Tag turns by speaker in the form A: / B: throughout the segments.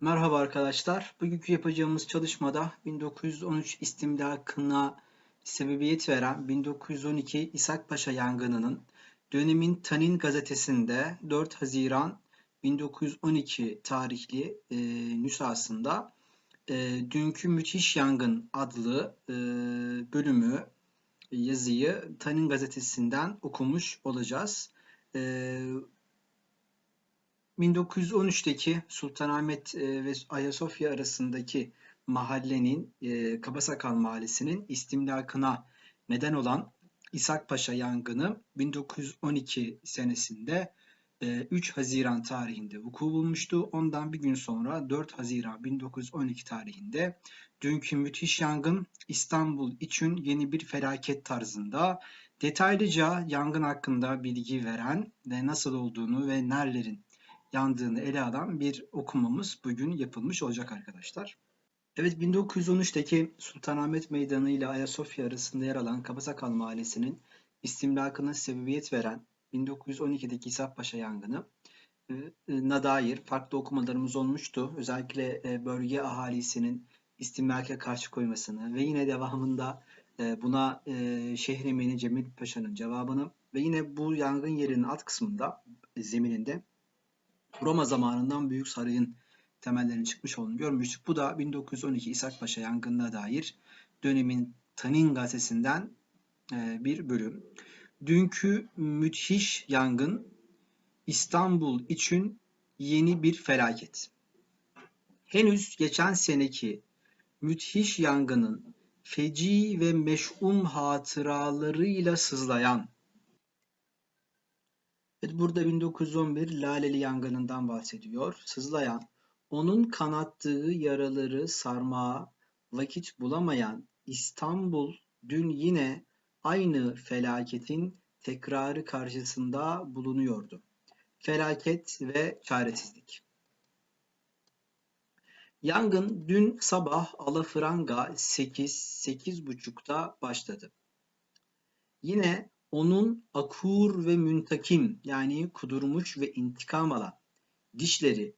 A: Merhaba arkadaşlar. Bugünkü yapacağımız çalışmada 1913 istimlakına sebebiyet veren 1912 İshak Paşa yangınının dönemin Tanin gazetesinde 4 Haziran 1912 tarihli e, nüshasında e, Dünkü Müthiş Yangın adlı e, bölümü yazıyı Tanin gazetesinden okumuş olacağız. E, 1913'teki Sultanahmet e, ve Ayasofya arasındaki mahallenin, e, Kabasakal Mahallesi'nin istimlakına neden olan İshak Paşa yangını 1912 senesinde 3 e, Haziran tarihinde vuku bulmuştu. Ondan bir gün sonra 4 Haziran 1912 tarihinde dünkü müthiş yangın İstanbul için yeni bir felaket tarzında detaylıca yangın hakkında bilgi veren ve nasıl olduğunu ve nerelerin yandığını ele alan bir okumamız bugün yapılmış olacak arkadaşlar. Evet 1913'teki Sultanahmet Meydanı ile Ayasofya arasında yer alan Kabasakal Mahallesi'nin istimlakına sebebiyet veren 1912'deki İshak Paşa yangını e, na dair farklı okumalarımız olmuştu. Özellikle e, bölge ahalisinin istimlaka karşı koymasını ve yine devamında e, buna şehrimini Cemil Paşa'nın cevabını ve yine bu yangın yerinin alt kısmında zemininde Roma zamanından Büyük Sarayın temellerinin çıkmış olduğunu görmüştük. Bu da 1912 İshak Paşa yangınına dair dönemin Tanin gazetesinden e, bir bölüm. Dünkü müthiş yangın İstanbul için yeni bir felaket. Henüz geçen seneki müthiş yangının feci ve meş'um hatıralarıyla sızlayan Evet, burada 1911 Laleli yangınından bahsediyor. Sızlayan, onun kanattığı yaraları sarmaya vakit bulamayan İstanbul dün yine aynı felaketin tekrarı karşısında bulunuyordu. Felaket ve çaresizlik. Yangın dün sabah alafranga 8-8.30'da başladı. Yine onun akur ve müntakim yani kudurmuş ve intikam alan dişleri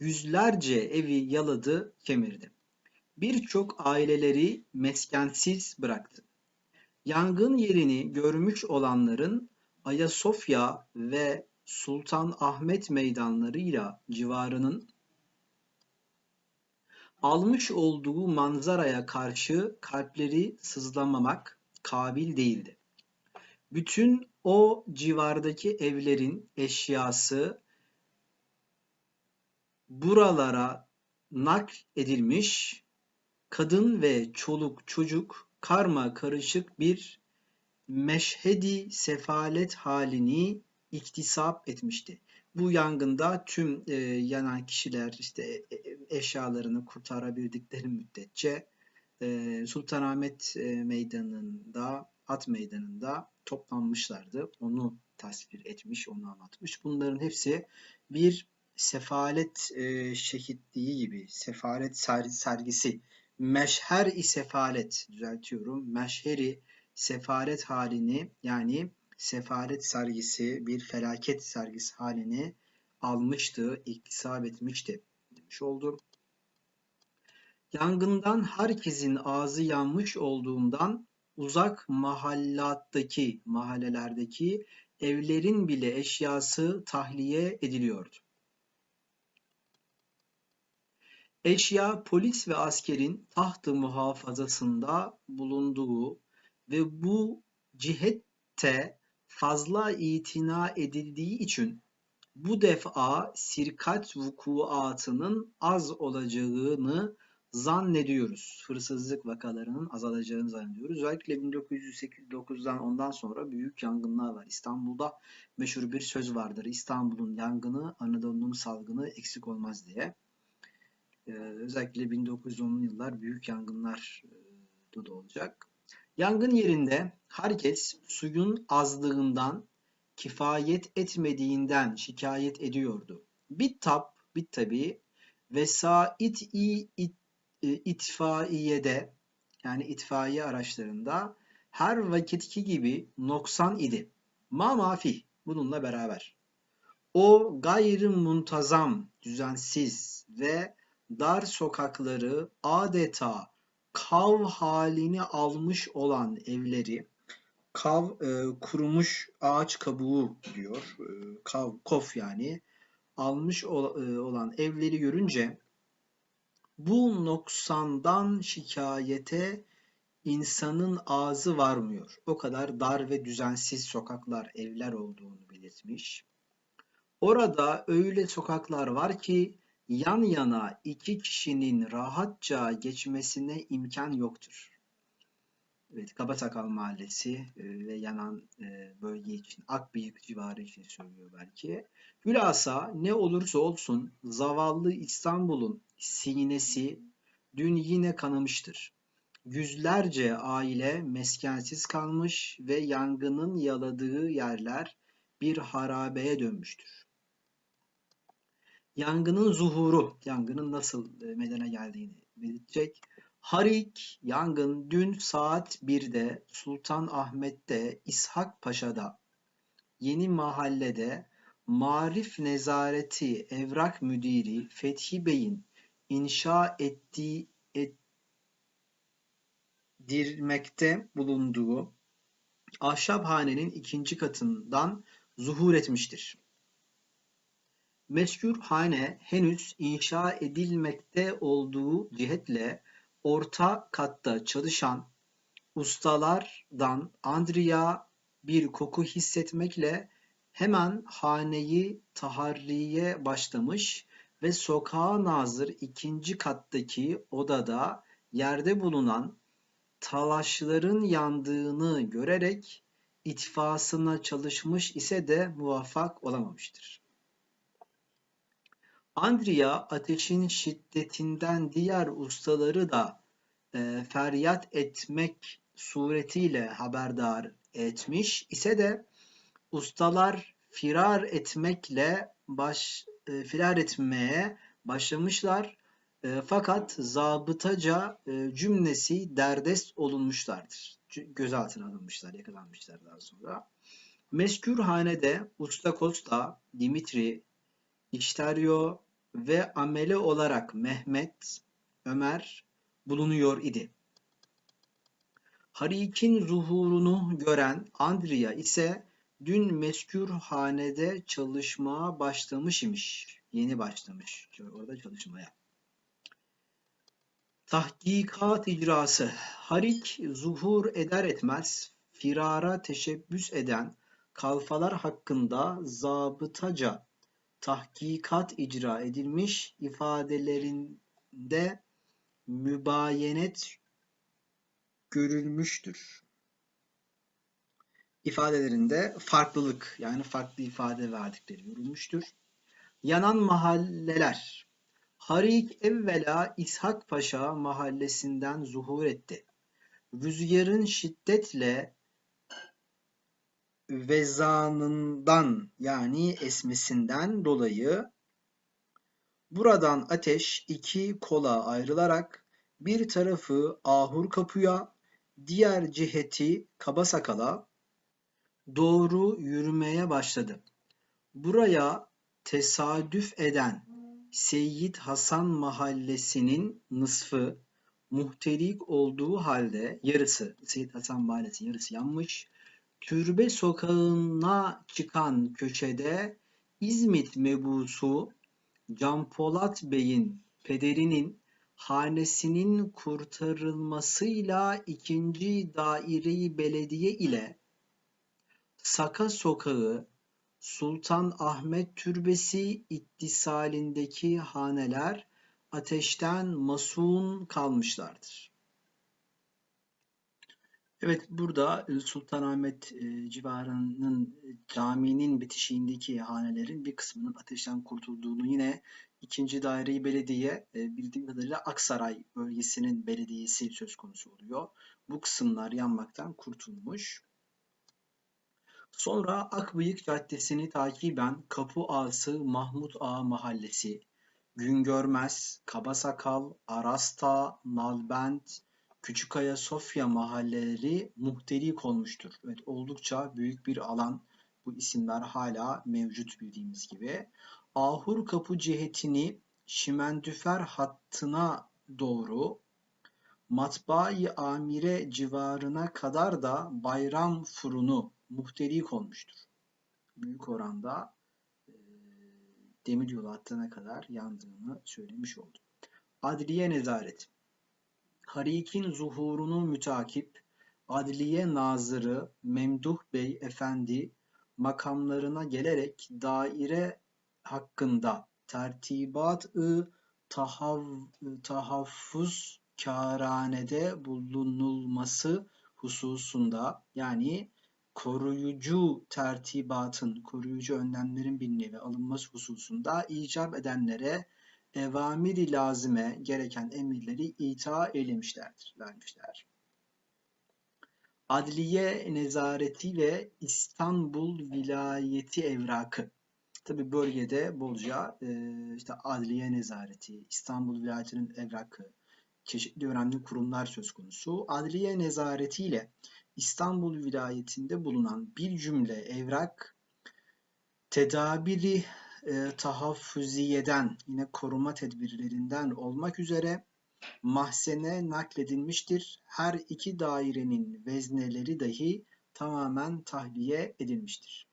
A: yüzlerce evi yaladı, kemirdi. Birçok aileleri meskensiz bıraktı. Yangın yerini görmüş olanların Ayasofya ve Sultan Ahmet meydanlarıyla civarının almış olduğu manzaraya karşı kalpleri sızlamamak kabil değildi. Bütün o civardaki evlerin eşyası buralara nakl edilmiş, kadın ve çoluk çocuk karma karışık bir meşhedi sefalet halini iktisap etmişti. Bu yangında tüm e, yanan kişiler işte e, e eşyalarını kurtarabildikleri müddetçe e, Sultanahmet e, Meydanı'nda, At Meydanı'nda toplanmışlardı. Onu tasvir etmiş, onu anlatmış. Bunların hepsi bir sefalet e, şehitliği gibi, sefalet sergisi, meşher-i sefalet düzeltiyorum, meşheri sefalet halini yani sefalet sergisi, bir felaket sergisi halini almıştı, iktisap etmişti demiş oldum. Yangından herkesin ağzı yanmış olduğundan uzak mahallattaki mahallelerdeki evlerin bile eşyası tahliye ediliyordu. Eşya polis ve askerin tahtı muhafazasında bulunduğu ve bu cihette fazla itina edildiği için bu defa sirkat vukuatının az olacağını zannediyoruz. Hırsızlık vakalarının azalacağını zannediyoruz. Özellikle 1989'dan ondan sonra büyük yangınlar var. İstanbul'da meşhur bir söz vardır. İstanbul'un yangını, Anadolu'nun salgını eksik olmaz diye. Ee, özellikle 1910'lu yıllar büyük yangınlar e, da olacak. Yangın yerinde herkes suyun azlığından, kifayet etmediğinden şikayet ediyordu. Bit tap, bit tabi vesait-i itfaiyede yani itfaiye araçlarında her vakitki gibi noksan idi. Ma mafi bununla beraber. O gayrı muntazam, düzensiz ve dar sokakları adeta kav halini almış olan evleri kav e, kurumuş ağaç kabuğu diyor. E, kav, kof yani almış ol, e, olan evleri görünce bu noksandan şikayete insanın ağzı varmıyor. O kadar dar ve düzensiz sokaklar, evler olduğunu belirtmiş. Orada öyle sokaklar var ki yan yana iki kişinin rahatça geçmesine imkan yoktur. Evet, Kabasakal Mahallesi e, ve yanan e, bölge için, Akbıyık civarı için söylüyor belki. Hülasa ne olursa olsun zavallı İstanbul'un sinesi dün yine kanamıştır. Yüzlerce aile meskensiz kalmış ve yangının yaladığı yerler bir harabeye dönmüştür. Yangının zuhuru, yangının nasıl e, meydana geldiğini belirtecek. Harik yangın dün saat 1'de Sultanahmet'te İshak Paşa'da Yeni Mahalle'de Marif Nezareti Evrak Müdiri Fethi Bey'in inşa ettiği ettirmekte bulunduğu ahşap hanenin ikinci katından zuhur etmiştir. Meskûr hane henüz inşa edilmekte olduğu cihetle orta katta çalışan ustalardan Andrea bir koku hissetmekle hemen haneyi taharriye başlamış ve sokağa nazır ikinci kattaki odada yerde bulunan talaşların yandığını görerek itfasına çalışmış ise de muvaffak olamamıştır. Andrea ateşin şiddetinden diğer ustaları da e, feryat etmek suretiyle haberdar etmiş ise de ustalar firar etmekle baş e, firar etmeye başlamışlar e, fakat zabıtaca e, cümlesi derdest olunmuşlardır. Gözaltına alınmışlar, yakalanmışlar daha sonra. Meskür hanede Usta Costa, Dimitri, İşteryo ve amele olarak Mehmet, Ömer bulunuyor idi. Harik'in zuhurunu gören Andrea ise dün meskür hanede çalışmaya başlamış imiş. Yeni başlamış orada çalışmaya. Tahkikat icrası Harik zuhur eder etmez firara teşebbüs eden kalfalar hakkında zabıtaca tahkikat icra edilmiş ifadelerinde mübayenet görülmüştür. İfadelerinde farklılık yani farklı ifade verdikleri görülmüştür. Yanan mahalleler Harik evvela İshak Paşa mahallesinden zuhur etti. Rüzgarın şiddetle vezanından yani esmesinden dolayı buradan ateş iki kola ayrılarak bir tarafı Ahur Kapı'ya, diğer ciheti Kabasakal'a doğru yürümeye başladı. Buraya tesadüf eden Seyyid Hasan mahallesinin nısfı muhterik olduğu halde yarısı Seyyid Hasan mahallesi yarısı yanmış. Türbe sokağına çıkan köşede İzmit mebusu Can Polat Bey'in pederinin hanesinin kurtarılmasıyla ikinci daire belediye ile Saka Sokağı Sultan Ahmet Türbesi ittisalindeki haneler ateşten masum kalmışlardır. Evet burada e, Sultanahmet e, civarının e, caminin bitişiğindeki hanelerin bir kısmının ateşten kurtulduğunu yine ikinci daireyi belediye bildiğim kadarıyla Aksaray bölgesinin belediyesi söz konusu oluyor. Bu kısımlar yanmaktan kurtulmuş. Sonra Akbıyık Caddesi'ni takiben Kapı Ağası Mahmut Ağa Mahallesi, Güngörmez, Kabasakal, Arasta, Nalbent, Küçükaya Sofya mahalleleri muhterik olmuştur. Evet oldukça büyük bir alan. Bu isimler hala mevcut bildiğimiz gibi. Ahur Kapı cihetini Şimendüfer hattına doğru Matbaa-i Amire civarına kadar da bayram furunu muhterik olmuştur. Büyük oranda e, demiryolu hattına kadar yandığını söylemiş oldu. Adliye nezaret Harik'in zuhurunu mütakip Adliye Nazırı Memduh Bey Efendi makamlarına gelerek daire hakkında tertibat-ı tahaffuz kâranede bulunulması hususunda yani koruyucu tertibatın, koruyucu önlemlerin bir nevi alınması hususunda icap edenlere evamiri lazime gereken emirleri ita eylemişlerdir, vermişler. Adliye nezareti ve İstanbul vilayeti evrakı. Tabi bölgede bolca e, işte adliye nezareti, İstanbul vilayetinin evrakı, çeşitli önemli kurumlar söz konusu. Adliye nezaretiyle İstanbul vilayetinde bulunan bir cümle evrak tedabiri e, tahaffuziyeden yine koruma tedbirlerinden olmak üzere mahzene nakledilmiştir. Her iki dairenin vezneleri dahi tamamen tahliye edilmiştir.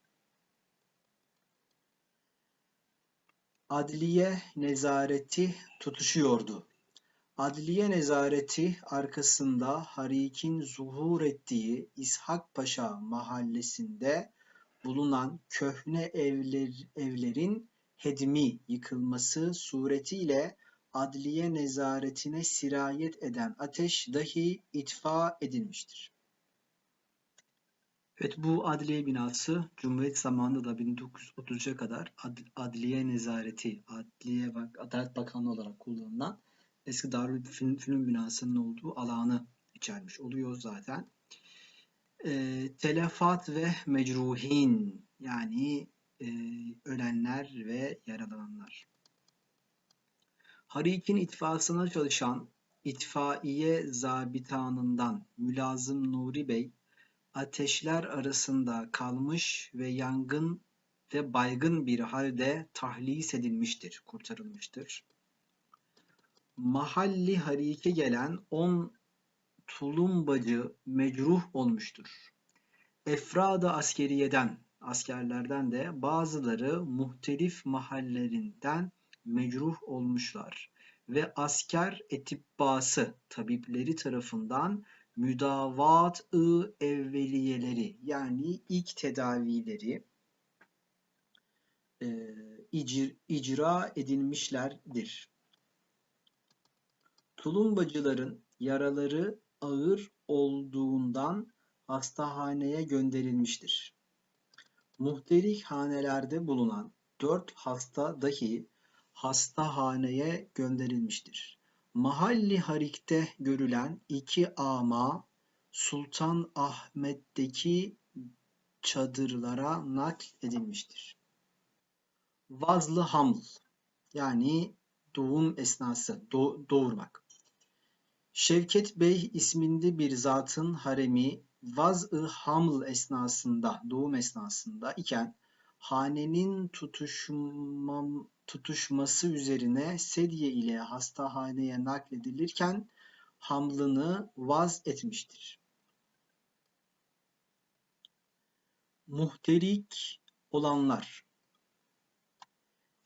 A: Adliye nezareti tutuşuyordu. Adliye nezareti arkasında Harik'in zuhur ettiği İshak Paşa mahallesinde bulunan köhne evler, evlerin hedmi yıkılması suretiyle adliye nezaretine sirayet eden ateş dahi itfa edilmiştir. Evet bu adliye binası Cumhuriyet zamanında da 1933'e kadar ad, adliye nezareti, adliye Adalet Bakanlığı olarak kullanılan eski Darülfünun binasının olduğu alanı içermiş oluyor zaten. E, telefat ve mecruhin yani e, ölenler ve yaralananlar. Harik'in itfasına çalışan itfaiye zabitanından Mülazım Nuri Bey ateşler arasında kalmış ve yangın ve baygın bir halde tahlis edilmiştir, kurtarılmıştır. Mahalli harike gelen on tulumbacı mecruh olmuştur. Efrada askeriyeden, askerlerden de bazıları muhtelif mahallelerinden mecruh olmuşlar ve asker etibbası tabipleri tarafından müdavat-ı evveliyeleri yani ilk tedavileri e, icr, icra edilmişlerdir. Tulumbacıların yaraları ağır olduğundan hastahaneye gönderilmiştir. Muhterik hanelerde bulunan dört hasta dahi hastahaneye gönderilmiştir. Mahalli Harik'te görülen iki ama Sultan Ahmet'teki çadırlara nakl edilmiştir. Vazlı haml yani doğum esnası, do doğurmak. Şevket Bey isminde bir zatın haremi vaz-ı haml esnasında, doğum esnasında iken hanenin tutuşmam, tutuşması üzerine sedye ile hastahaneye nakledilirken hamlını vaz etmiştir. Muhterik olanlar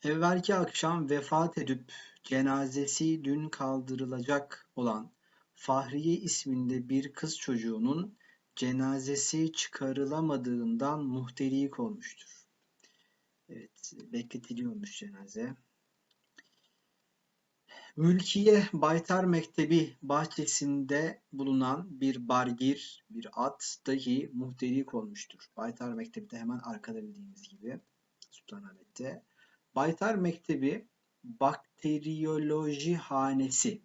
A: Evvelki akşam vefat edip cenazesi dün kaldırılacak olan Fahriye isminde bir kız çocuğunun cenazesi çıkarılamadığından muhterik olmuştur. Evet, bekletiliyormuş cenaze. Mülkiye Baytar Mektebi bahçesinde bulunan bir bargir, bir at dahi muhterik olmuştur. Baytar Mektebi de hemen arkada bildiğimiz gibi Sultanahmet'te. Baytar Mektebi Bakteriyoloji Hanesi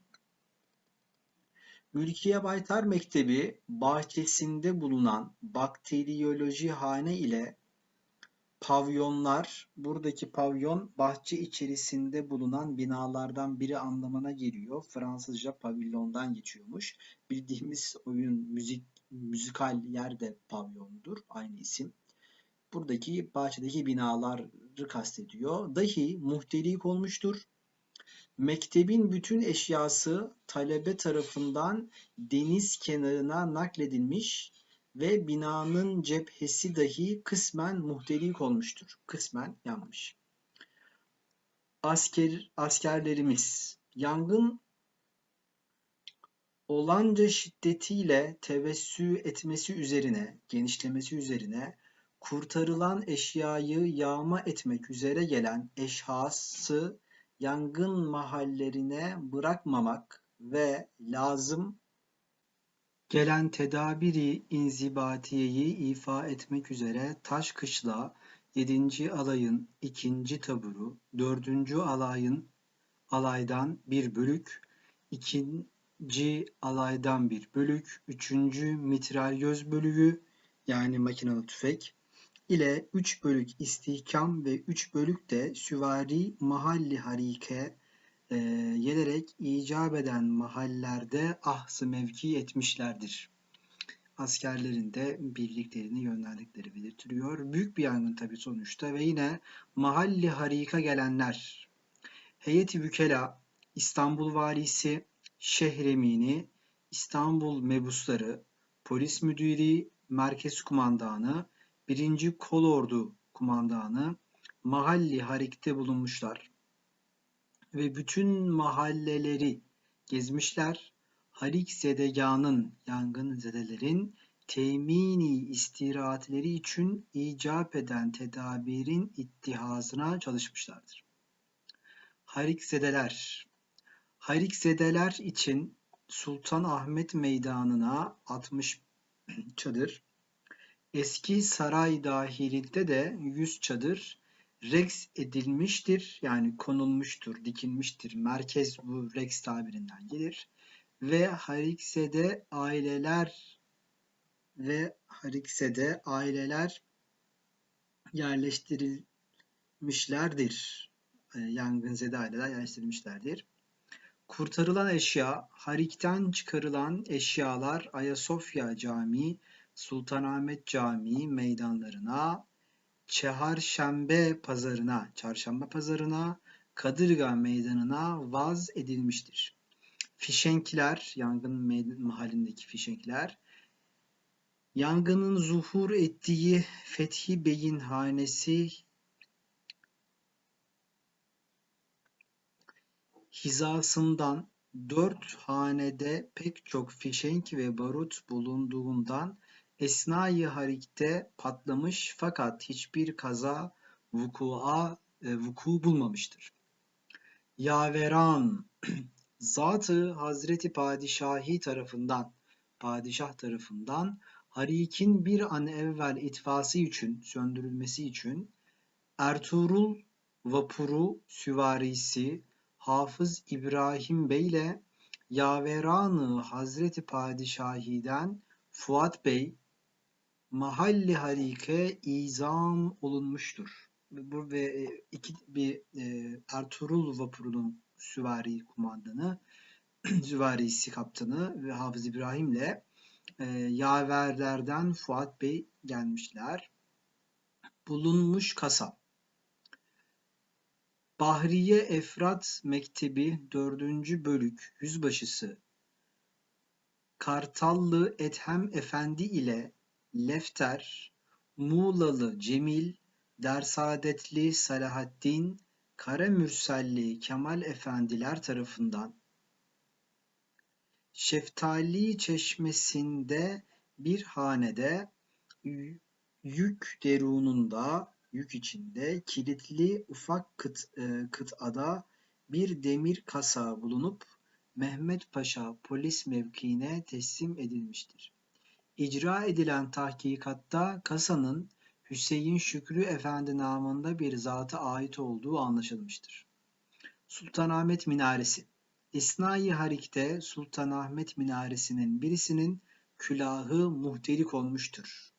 A: Mülkiye Baytar Mektebi bahçesinde bulunan bakteriyoloji hane ile pavyonlar, buradaki pavyon bahçe içerisinde bulunan binalardan biri anlamına geliyor. Fransızca pavilyondan geçiyormuş. Bildiğimiz oyun müzik müzikal yerde pavyondur. Aynı isim. Buradaki bahçedeki binaları kastediyor. Dahi muhtelik olmuştur. Mektebin bütün eşyası talebe tarafından deniz kenarına nakledilmiş ve binanın cephesi dahi kısmen muhterik olmuştur. Kısmen yanmış. Asker, askerlerimiz yangın olanca şiddetiyle tevessü etmesi üzerine, genişlemesi üzerine kurtarılan eşyayı yağma etmek üzere gelen eşhası yangın mahallerine bırakmamak ve lazım gelen tedabiri inzibatiyeyi ifa etmek üzere Taşkışla 7. alayın 2. taburu 4. alayın alaydan bir bölük 2. alaydan bir bölük 3. mitralyöz bölüğü yani makinalı tüfek ile 3 bölük istihkam ve 3 bölük de süvari mahalli harike e, gelerek icap eden mahallerde ahsı mevki etmişlerdir. Askerlerin de birliklerini yönlendikleri belirtiliyor. Büyük bir yangın tabi sonuçta ve yine mahalli harika gelenler Heyeti Vükela, İstanbul Valisi, Şehremini, İstanbul Mebusları, Polis Müdürü, Merkez Kumandanı, 1. Kolordu Kumandanı mahalli harikte bulunmuşlar ve bütün mahalleleri gezmişler. Harik zedeganın, yangın zedelerin temini istirahatleri için icap eden tedabirin ittihazına çalışmışlardır. Harikzedeler Harikzedeler için Sultan Ahmet Meydanı'na 60 çadır, Eski saray dahilinde de yüz çadır rex edilmiştir yani konulmuştur, dikilmiştir. Merkez bu rex tabirinden gelir. Ve Harikse'de aileler ve Harikse'de aileler yerleştirilmişlerdir. E, yangınzede aileler yerleştirilmişlerdir. Kurtarılan eşya, Harik'ten çıkarılan eşyalar Ayasofya Camii Sultanahmet Camii meydanlarına, Çeharşembe pazarına, Çarşamba pazarına, Kadırga meydanına vaz edilmiştir. Fişenkler, yangın mahallindeki fişenkler, yangının zuhur ettiği Fethi Bey'in hanesi hizasından dört hanede pek çok fişenk ve barut bulunduğundan Esnai harikte patlamış fakat hiçbir kaza vukua e, vuku bulmamıştır. Yaveran zatı Hazreti Padişahi tarafından padişah tarafından harikin bir an evvel itfası için söndürülmesi için Ertuğrul vapuru süvarisi Hafız İbrahim Bey ile Yaveranı Hazreti Padişahi'den Fuat Bey mahalli harike izam olunmuştur. Bu ve e, iki bir e, Ertuğrul vapurunun süvari kumandanı, süvarisi kaptanı ve Hafız İbrahim'le e, yaverlerden Fuat Bey gelmişler. Bulunmuş kasa. Bahriye Efrat Mektebi 4. Bölük Yüzbaşısı Kartallı Ethem Efendi ile Lefter, Muğlalı Cemil, Dersaadetli Salahaddin, Karamürselli Kemal Efendiler tarafından Şeftali Çeşmesi'nde bir hanede yük derununda yük içinde kilitli ufak kıt, e, kıtada bir demir kasa bulunup Mehmet Paşa polis mevkiine teslim edilmiştir. İcra edilen tahkikatta kasanın Hüseyin Şükrü Efendi namında bir zata ait olduğu anlaşılmıştır. Sultanahmet Minaresi İsnai Harik'te Sultanahmet Minaresi'nin birisinin külahı muhterik olmuştur.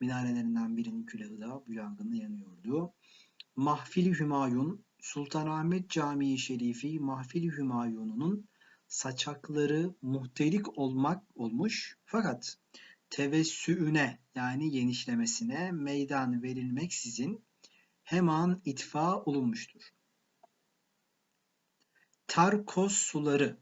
A: Minarelerinden birinin külahı da bu yangında yanıyordu. Mahfili Hümayun Sultanahmet Camii Şerifi Mahfili Hümayun'un saçakları muhterik olmak olmuş fakat tevessüüne yani genişlemesine meydan verilmeksizin hemen itfa olunmuştur. Terkos suları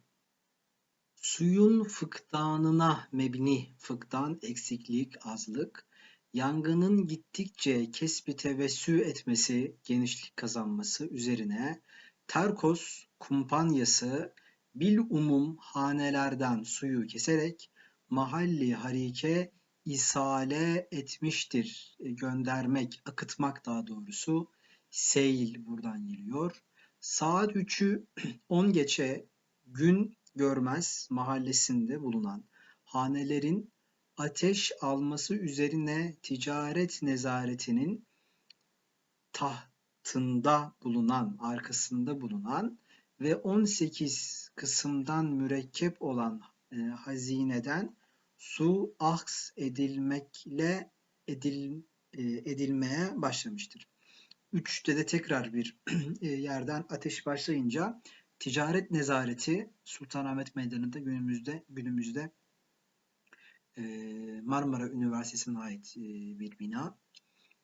A: Suyun fıkdanına mebni, fıkdan eksiklik, azlık, yangının gittikçe kesbi tevessü etmesi, genişlik kazanması üzerine Terkos kumpanyası bil umum hanelerden suyu keserek mahalli harike isale etmiştir. E, göndermek, akıtmak daha doğrusu. Seyl buradan geliyor. Saat 3'ü 10 geçe gün görmez mahallesinde bulunan hanelerin ateş alması üzerine ticaret nezaretinin tahtında bulunan, arkasında bulunan ve 18 kısımdan mürekkep olan e, hazineden su aks edilmekle edil, e, edilmeye başlamıştır. Üçte de tekrar bir e, yerden ateş başlayınca ticaret nezareti Sultanahmet Meydanı'nda günümüzde günümüzde e, Marmara Üniversitesi'ne ait e, bir bina.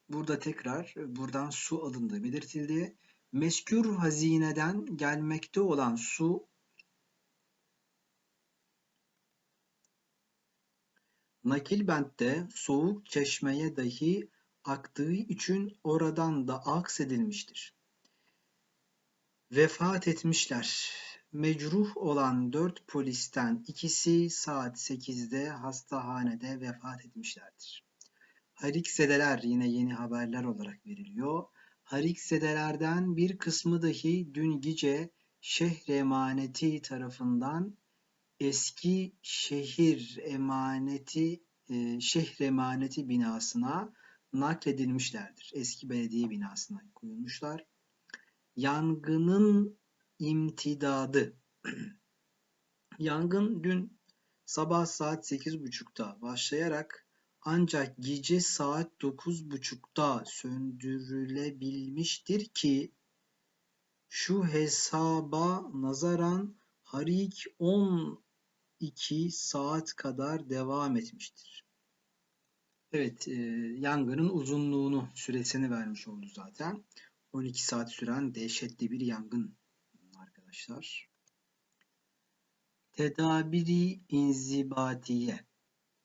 A: Burada tekrar buradan su alındığı belirtildi. Meskür hazineden gelmekte olan su Nakilbent'te soğuk çeşmeye dahi aktığı için oradan da aksedilmiştir. Vefat etmişler. Mecruh olan dört polisten ikisi saat sekizde hastahanede vefat etmişlerdir. Hariksedeler yine yeni haberler olarak veriliyor. Hariksedelerden bir kısmı dahi dün gece şehir emaneti tarafından eski şehir emaneti e, şehir emaneti binasına nakledilmişlerdir. Eski belediye binasına koyulmuşlar. Yangının imtidadı. Yangın dün sabah saat 8.30'da başlayarak ancak gece saat 9.30'da söndürülebilmiştir ki şu hesaba nazaran harik 12 saat kadar devam etmiştir. Evet, e, yangının uzunluğunu, süresini vermiş oldu zaten. 12 saat süren dehşetli bir yangın arkadaşlar. Tedabiri inzibatiye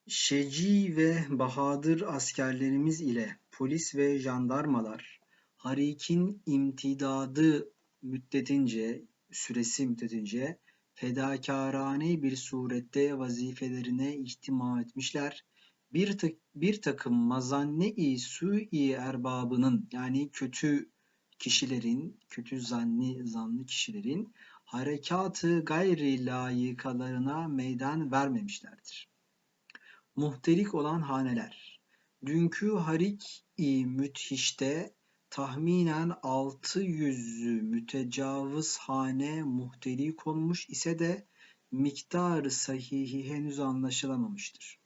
A: Şeci ve bahadır askerlerimiz ile polis ve jandarmalar harikin imtidadı müddetince, süresi müddetince fedakarane bir surette vazifelerine ihtima etmişler. Bir, ta bir takım mazanne-i sui erbabının yani kötü kişilerin, kötü zanni zanlı kişilerin harekatı gayri layıkalarına meydan vermemişlerdir. Muhterik olan haneler. Dünkü harik-i müthişte tahminen 600 mütecavız hane muhterik olmuş ise de miktarı sahihi henüz anlaşılamamıştır.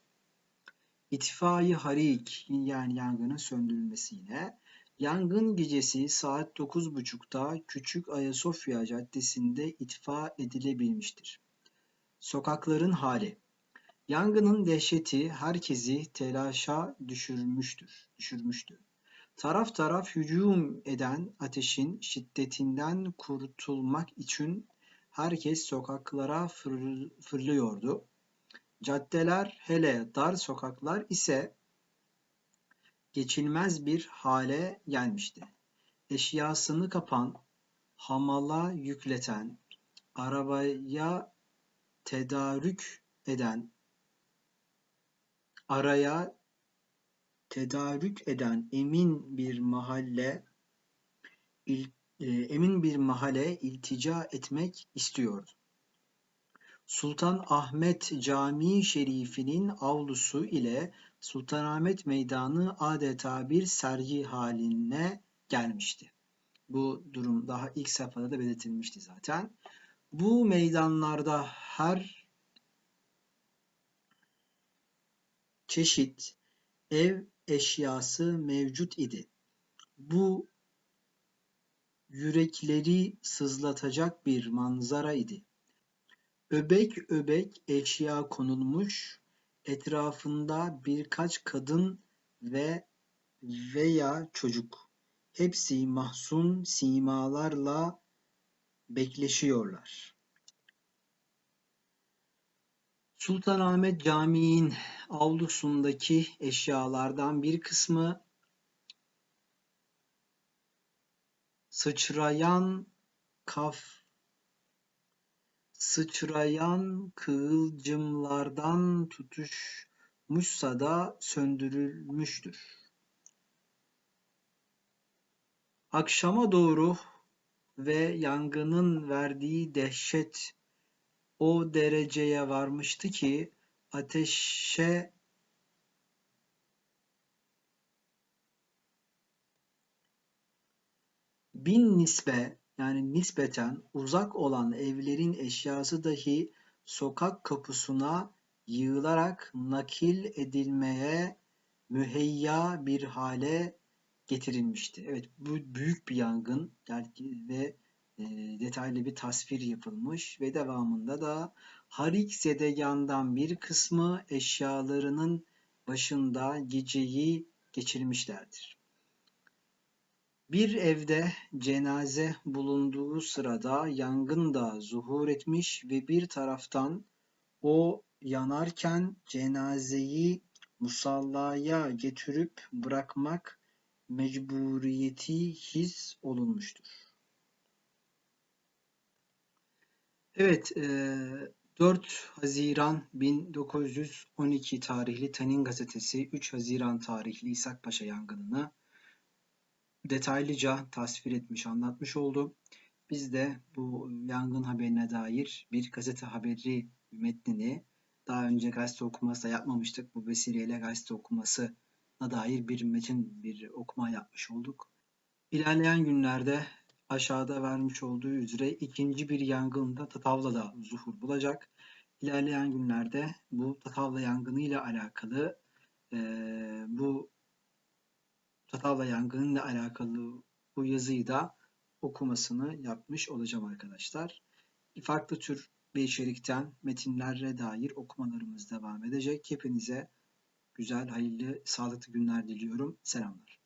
A: İtfai harik yani yangının söndürülmesi yine Yangın gecesi saat 9.30'da Küçük Ayasofya Caddesi'nde itfa edilebilmiştir. Sokakların hali Yangının dehşeti herkesi telaşa düşürmüştür, düşürmüştü. Taraf taraf hücum eden ateşin şiddetinden kurtulmak için herkes sokaklara fır, fırlıyordu. Caddeler hele dar sokaklar ise geçilmez bir hale gelmişti. Eşyasını kapan, hamala yükleten, arabaya tedarük eden, araya tedarük eden emin bir mahalle il, e, emin bir mahalle iltica etmek istiyordu. Sultan Ahmet Camii Şerifi'nin avlusu ile Sultanahmet Meydanı adeta bir sergi haline gelmişti. Bu durum daha ilk safhada da belirtilmişti zaten. Bu meydanlarda her çeşit ev eşyası mevcut idi. Bu yürekleri sızlatacak bir manzara idi. Öbek öbek eşya konulmuş, etrafında birkaç kadın ve veya çocuk. Hepsi mahzun simalarla bekleşiyorlar. Sultanahmet Camii'nin avlusundaki eşyalardan bir kısmı sıçrayan kaf sıçrayan kıvılcımlardan tutuşmuşsa da söndürülmüştür. Akşama doğru ve yangının verdiği dehşet o dereceye varmıştı ki ateşe bin nisbe yani nispeten uzak olan evlerin eşyası dahi sokak kapısına yığılarak nakil edilmeye müheyya bir hale getirilmişti. Evet bu büyük bir yangın ve e, detaylı bir tasvir yapılmış ve devamında da Harik Zedegan'dan bir kısmı eşyalarının başında geceyi geçirmişlerdir. Bir evde cenaze bulunduğu sırada yangın da zuhur etmiş ve bir taraftan o yanarken cenazeyi musallaya getirip bırakmak mecburiyeti his olunmuştur. Evet, 4 Haziran 1912 tarihli Tanin gazetesi 3 Haziran tarihli İshak Paşa yangınını detaylıca tasvir etmiş, anlatmış oldu. Biz de bu yangın haberine dair bir gazete haberi metnini daha önce gazete okuması da yapmamıştık. Bu vesileyle gazete okumasına dair bir metin, bir okuma yapmış olduk. İlerleyen günlerde aşağıda vermiş olduğu üzere ikinci bir yangın da Tatavla'da zuhur bulacak. İlerleyen günlerde bu Tatavla yangını ile alakalı e, bu Tatavla yangınıyla alakalı bu yazıyı da okumasını yapmış olacağım arkadaşlar. Farklı tür bir içerikten metinlere dair okumalarımız devam edecek. Hepinize güzel, hayırlı, sağlıklı günler diliyorum. Selamlar.